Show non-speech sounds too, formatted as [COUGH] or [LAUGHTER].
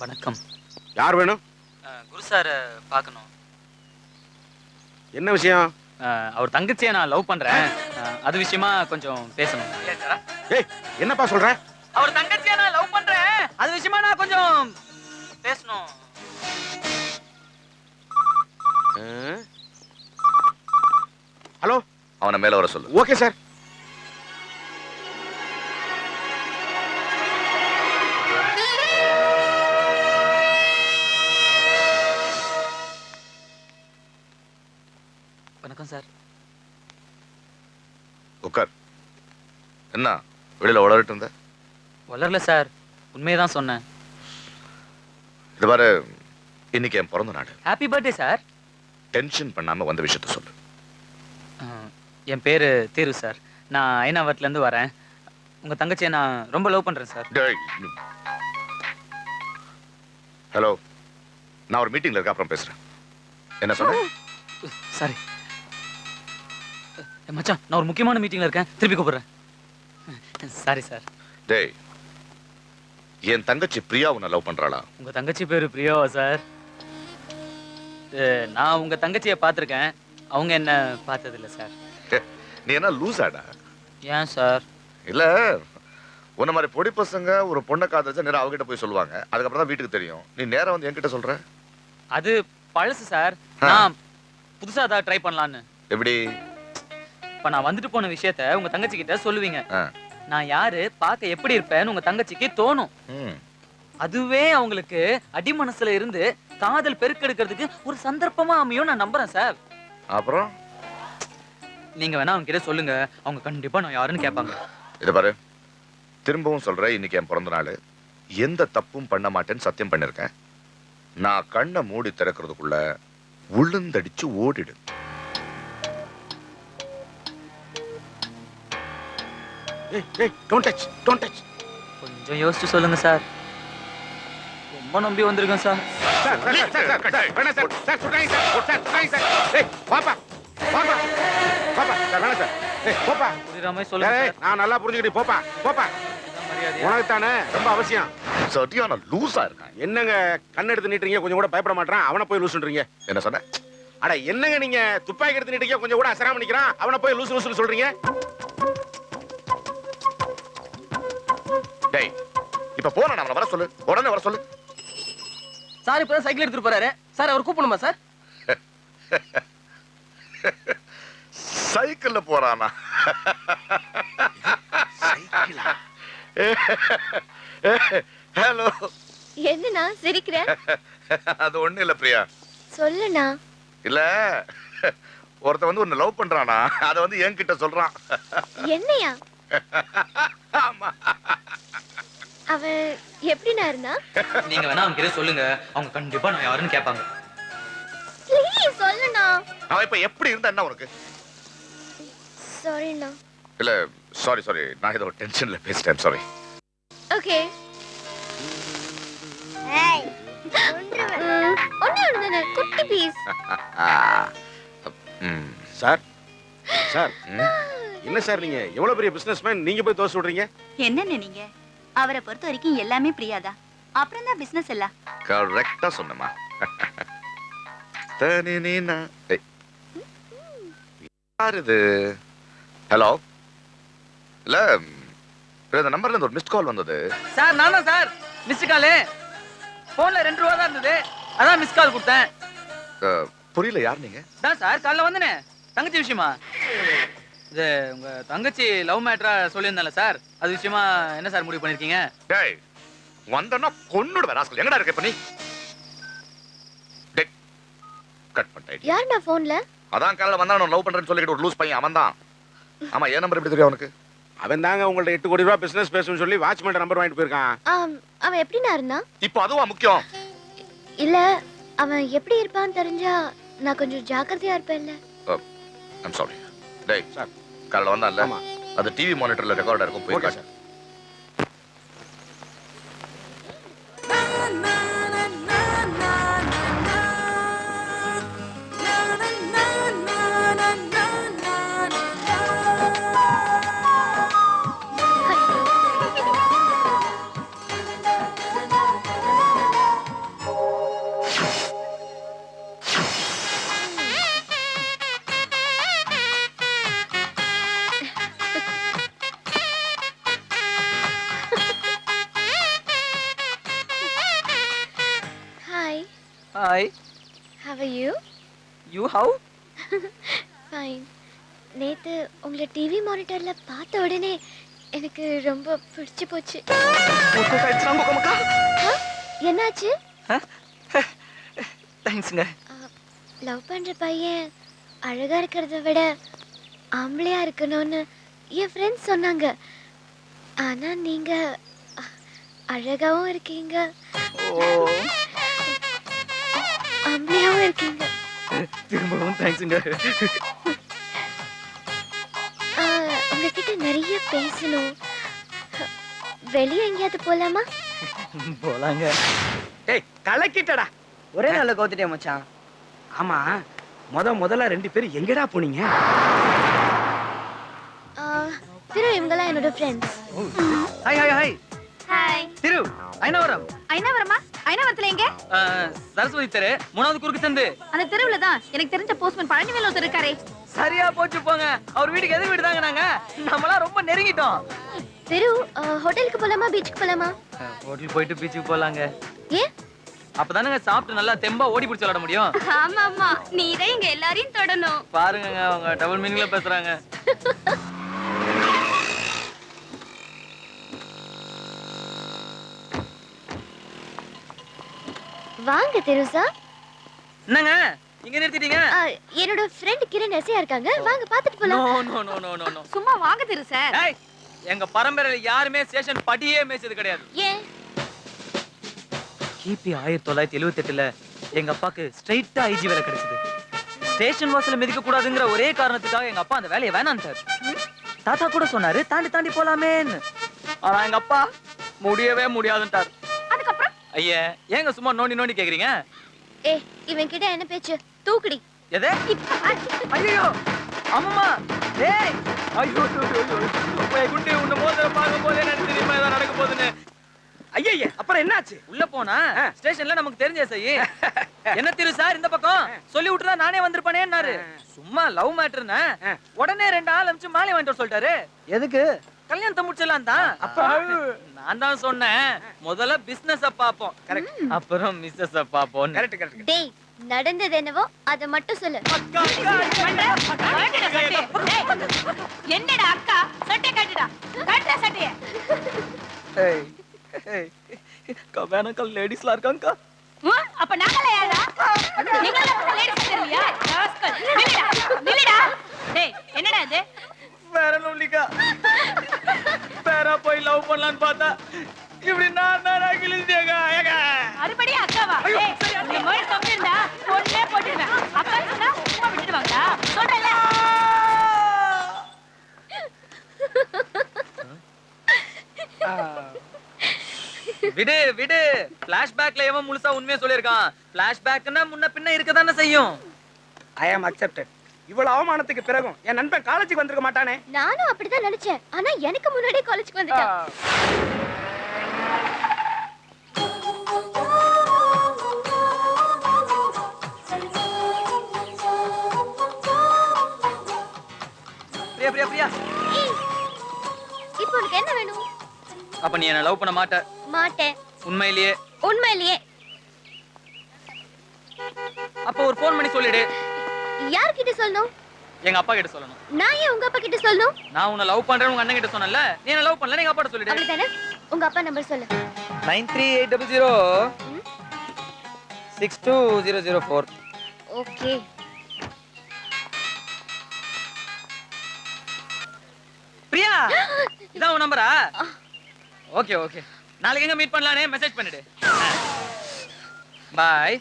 வணக்கம். யார் வேணும்? குரு சாரை பார்க்கணும் என்ன விஷயம்? அவர் தங்கச்சியை நான் லவ் பண்றேன். அது விஷயமா கொஞ்சம் பேசணும். ஏய் என்னப்பா சொல்ற? அவர் தங்கச்சியை நான் லவ் பண்றேன். அது விஷயமா நான் கொஞ்சம் பேசணும். ஹலோ? அவனை மேல வர சொல்லு. Okay sir. வணக்கம் சார். உட்கார் என்ன வெளியில உளறிட்டு இருந்த? வளரல சார். உண்மையை தான் சொன்னேன். இது பாரு இன்னைக்கு என் பிறந்த நாடு ஹாப்பி பர்த்டே சார். டென்ஷன் பண்ணாம வந்த விஷயத்த சொல்லு. என் பேரு தீரு சார். நான் ஐநாவரத்துல இருந்து வரேன். உங்க தங்கச்சியை நான் ரொம்ப லவ் பண்றேன் சார். ஹலோ நான் ஒரு மீட்டிங்ல இருக்க அப்புறம் பேசுறேன். என்ன சொன்ன? சாரி. மச்சான் நான் ஒரு முக்கியமான மீட்டிங்ல இருக்கேன். திருப்பி கூப்பிடுறேன். சாரி சார் டேய் என் தங்கச்சி பிரியா உன்னை லவ் பண்றாளா? உங்க தங்கச்சி பேரு பிரியாவா சார் நான் உங்க தங்கச்சியை பார்த்துருக்கேன். அவங்க என்ன பார்த்ததில்ல சார் நீ என்ன லூசாடா? ஏன் சார் இல்ல உன்ன மாதிரி பொடி பசங்க ஒரு பொண்ணை காதலிச்சா நேரா அவகிட்ட போய் சொல்லுவாங்க. அதுக்கப்புறம் தான் வீட்டுக்கு தெரியும். நீ நேரா வந்து என்கிட்ட சொல்ற? அது பழசு சார் நான் புதுசா ஏதாவது ட்ரை பண்ணலான்னு. எப்படி? இப்ப நான் வந்துட்டு போன விஷயத்த உங்க தங்கச்சி கிட்ட சொல்லுவீங்க. நான் யாரு பார்க்க எப்படி இருப்பேன்னு உங்க தங்கச்சிக்கு தோணும். அதுவே அவங்களுக்கு அடி மனசுல இருந்து காதல் பெருக்கெடுக்கிறதுக்கு ஒரு சந்தர்ப்பமா அமையும் நான் நம்புறேன் சார். அப்புறம்? நீங்க வேணா அவங்க கிட்ட சொல்லுங்க. அவங்க கண்டிப்பா நான் யாருன்னு கேட்பாங்க. இதை பாரு. திரும்பவும் சொல்றேன் இன்னைக்கு என் பிறந்த நாள். எந்த தப்பும் பண்ண மாட்டேன்னு சத்தியம் பண்ணிருக்கேன். நான் கண்ணை மூடி திறக்கிறதுக்குள்ள உளுந்தடிச்சு ஓடிடு. டோன்ட் டச் டோன்ட் டச் கொஞ்சம் யோசிச்சு சொல்லுங்க சார். ரொம்ப நம்பி வந்திருக்கேன் சார். நான் நல்லா புரிஞ்சுக்கிட்டு போப்பா போப்பா? உனக்கு தானே ரொம்ப அவசியம். சரியான லூசா இருக்கான். என்னங்க கண்ணு எடுத்து நீட்டுறீங்க கொஞ்சம் கூட பயப்பட மாட்டான் அவனை போய் லூசுன்றீங்க என்ன சொன்ன? அட என்னங்க நீங்க துப்பாக்கி எடுத்து நீட்டீங்க கொஞ்சம் கூட அசராம நிக்கிறான். அவனை போய் லூசு லூசுன்னு சொல்றீங்க? டேய் இப்ப போன அவனை வர சொல்லு. உடனே வர சொல்லு. சார் இப்பதான் சைக்கிள் எடுத்துட்டு போறாரு. சார் அவர் கூப்பிடணுமா சார்? சைக்கிள்ல போறானா? ஹலோ என்னண்ணா சிரிக்கிற? அது ஒண்ணு இல்ல பிரியா. சொல்லுண்ணா. இல்ல ஒருத்தன் வந்து உன்னை லவ் பண்றானா? அத வந்து என்கிட்ட சொல்றான். என்னையா? அவன் எப்படிண்ணா இருந்தா? நீங்க வேணா அவங்க கிட்ட சொல்லுங்க. அவங்க கண்டிப்பா நான் யாருன்னு கேட்பாங்க. ப்ளீஸ் சொல்லுண்ணா. அவன் இப்ப எப்படி இருந்தா என்ன உனக்கு? சாரிண்ணா இல்ல சாரி சாரி நான் ஏதோ டென்ஷன்ல பேசிட்டேன் சாரி ஓகே ஒண்ணே ஒண்ணு தானே. குட்டி பீஸ் [LAUGHS] ம். Sir sir. [LAUGHS] என்ன சார் நீங்க? எவ்வளவு பெரிய பிசினஸ் மேன் நீங்க போய் தோசை விடுறீங்க என்னன்னு நீங்க? அவரை பொறுத்த வரைக்கும் எல்லாமே பிரியாதா அப்புறம் தான் பிசினஸ் எல்லாம். கரெக்டா சொன்னமா. யார் இது? ஹலோ இல்ல இந்த நம்பர்ல இருந்து ஒரு மிஸ்ட் கால் வந்தது. சார் நானா சார்? மிஸ் காலு போன்ல ரெண்டு ரூபா தான் இருந்தது. அதான் மிஸ் கால் கொடுத்தேன். புரியல யார் நீங்க? தான் சார் காலைல வந்தனே. தங்கச்சி விஷயமா? இது உங்க தங்கச்சி லவ் மேட்டரா சொல்லியிருந்தேன்ல சார்? அது விஷயமா என்ன சார் முடிவு பண்ணிருக்கீங்க டேய் வந்தனா கொன்னுடுவேன் ராஸ்கல் எங்கடா இருக்க இப்ப நீ? டேய் கட் பண்ணிட்டேன் யாருண்ணா போன்ல அதான் காலைல வந்தா நான் லவ் பண்றேன்னு சொல்லிட்டு ஒரு லூஸ் பையன். அவன் தான். ஆமா என் நம்பர் எப்படி தெரியும் அவனுக்கு? அவன் தாங்க உங்கள்ட்ட எட்டு கோடி ரூபாய் பிசினஸ் பேசணும்னு சொல்லி வாட்ச்மேன் நம்பர் வாங்கிட்டு போயிருக்கான். அவன் எப்படிண்ணா இருந்தான்? இப்போ அதுவா முக்கியம்? இல்ல அவன் எப்படி இருப்பான்னு தெரிஞ்சா நான் கொஞ்சம் ஜாக்கிரதையா இருப்பேன்ல. ஐம் சாரி டேய் சார். காலைல வந்தான்ல. அது டிவி மானிட்டர்ல ரெக்கார்டா இருக்கும் போய் காட்டு hi how are you? You how fine நேத்து உங்களை டிவி மானிட்டர்ல பார்த்த உடனே எனக்கு ரொம்ப பிடிச்சு போச்சு. என்னாச்சு? தேங்க்ஸ்ங்க லவ் பண்ற பையன் அழகா இருக்கிறத விட ஆம்பளையா இருக்கணும்னு என் ஃப்ரெண்ட்ஸ் சொன்னாங்க. ஆனா நீங்க அழகாவும் இருக்கீங்க. ஓ ஆம்பளையாவும் இருக்கீங்க. திரும்பவும் தேங்க்ஸ்ங்க ஆ, உங்ககிட்ட நிறைய பேசணும். வெளியே எங்கேயாவது போலாமா? போலாங்க. டேய் கலக்கிட்டடா. ஒரே நாள்ல கோத்துட்டே மச்சான். ஆமா முத முதல்ல ரெண்டு பேரும் எங்கடா போனீங்க? ஆ, திரு இவங்கெல்லாம் என்னோட friends hi hi hi. Hi Thiru Ayanavaram. ஐநாவரமா? ஐநாவரத்துல எங்க? சரஸ்வதி தெரு மூணாவது குறுக்கு சந்து அந்த தெருவுல தான். எனக்கு தெரிஞ்ச போஸ்ட்மேன் பழனிவேல் ஒருத்தர் இருக்காரே. சரியா போச்சு போங்க. அவர் வீட்டுக்கு எது வீடு தாங்க நாங்க. நம்மளாம் ரொம்ப நெருங்கிட்டோம். திரு ஹோட்டலுக்கு போலாமா பீச்சுக்கு போலாமா? ஹோட்டல் போயிட்டு பீச்சுக்கு போலாங்க. ஏன் அப்பதானங்க சாப்பிட்டு நல்லா தெம்பா ஓடி பிடிச்சு விளாட முடியும். ஆமா ஆமா நீதான் எங்க எல்லாரையும் தொடணும். பாருங்கங்க அவங்க டபுள் மீனிங்ல பேசுறாங்க. [LAUGHS] வாங்க தெருசா. என்னங்க? இங்க நிறுத்திட்டீங்க? என்னோட ஃப்ரெண்ட் கிரண் எஸ்ஐயா இருக்காங்க. வாங்க பார்த்துட்டு நோ போலாம். No no no no no சும்மா வாங்க திரு சார் ஏய் எங்க பரம்பரையில யாருமே ஸ்டேஷன் படியே மேய்ச்சது கிடையாது. ஏன்? கிபி ஆயிரத்தி தொள்ளாயிரத்தி எழுவத்தி எட்டுல எங்க அப்பாக்கு ஸ்ட்ரைட்டா ஐஜி வேலை கிடைச்சது. ஸ்டேஷன் வாசல்ல மிதிக்க கூடாதுங்கிற ஒரே காரணத்துக்காக எங்க அப்பா அந்த வேலையை வேணான்ட்டார். தாத்தா கூட சொன்னாரு தாண்டி தாண்டி போலாமேன்னு. ஆனா எங்க அப்பா முடியவே முடியாதுன்ட்டார். ஐயா ஏங்க சும்மா நோண்டி நோண்டி கேக்குறீங்க? ஏ இவன் கிட்ட என்ன பேச்சு? தூக்குடி. எது? ஐயோ அம்மா ஏய்! ஐயோ ஐயோ, ஐயோ, ஐயோ. குட்டி உன்னை மோதிர பார்க்கும் போதே எனக்கு தெரியுமா ஏதாவது நடக்க போகுதுன்னு? ஐயய்ய அப்புறம் என்னாச்சு? உள்ள போனா? ஸ்டேஷன்ல நமக்கு தெரிஞ்ச செய்யி என்ன திரு சார் இந்த பக்கம்? சொல்லி விட்டுறா நானே வந்திருப்பானேன்னாரு. சும்மா லவ் மேட்டர்னா. உடனே ரெண்டு ஆள் அமிச்சு மாலை வாங்கிட்டு சொல்லிட்டாரு. எதுக்கு? கல்யாணத்தை முடிச்சிடலாம் தான் நான் தான் சொன்னேன் முதல்ல பிசினஸ் பாப்போம் கரெக்ட் அப்புறம் மிஸ்ஸஸ் பாப்போம் கரெக்ட் கரெக்ட் டேய் நடந்தது என்னவோ அதை மட்டும் சொல்லு என்னடா அக்கா சட்டை காட்டுடா காட்டுடா சட்டைய கல்யாணம் லேடிஸ்லாம் இருக்காங்கக்கா அப்ப நீங்கள விடு விடு. பிளாஷ்பேக்ல எவன் முழுசா உண்மையை சொல்லியிருக்கான்? பிளாஷ்பேக்னா முன்ன பின்ன இருக்க தானே செய்யும். ஐ ஆம் அக்செப்டட் இவ்வளவு அவமானத்துக்கு பிறகும் என் நண்பன் காலேஜுக்கு வந்திருக்க மாட்டானே. நானும் அப்படிதான் நினைச்சேன். ஆனா எனக்கு முன்னாடியே காலேஜ்க்கு வந்துட்டேன் பிரியா பிரியா பிரியா. இப்போ உனக்கு என்ன வேணும்? அப்ப நீ என்ன லவ் பண்ண மாட்ட? மாட்டேன். உண்மையிலேயே? உண்மையிலேயே. அப்ப ஒரு ஃபோன் பண்ணி சொல்லிடு. யார்கிட்ட சொல்லணும்? எங்க அப்பா கிட்ட சொல்லணும். நான் ஏன் உங்க அப்பா கிட்ட சொல்லணும்? நான் உன்னை லவ் பண்றேன் உங்க அண்ணன் கிட்ட சொன்னல நீ என்ன லவ் பண்ணல எங்க அப்பா சொல்லிடு. அப்படிதானே உங்க அப்பா நம்பர் சொல்லு. Nine three eight double zero six two zero zero four. Okay. Priya இதான் உன் நம்பரா ஓகே ஓகே நாளைக்கு எங்க மீட் பண்ணலானே மெசேஜ் பண்ணிடு. பாய்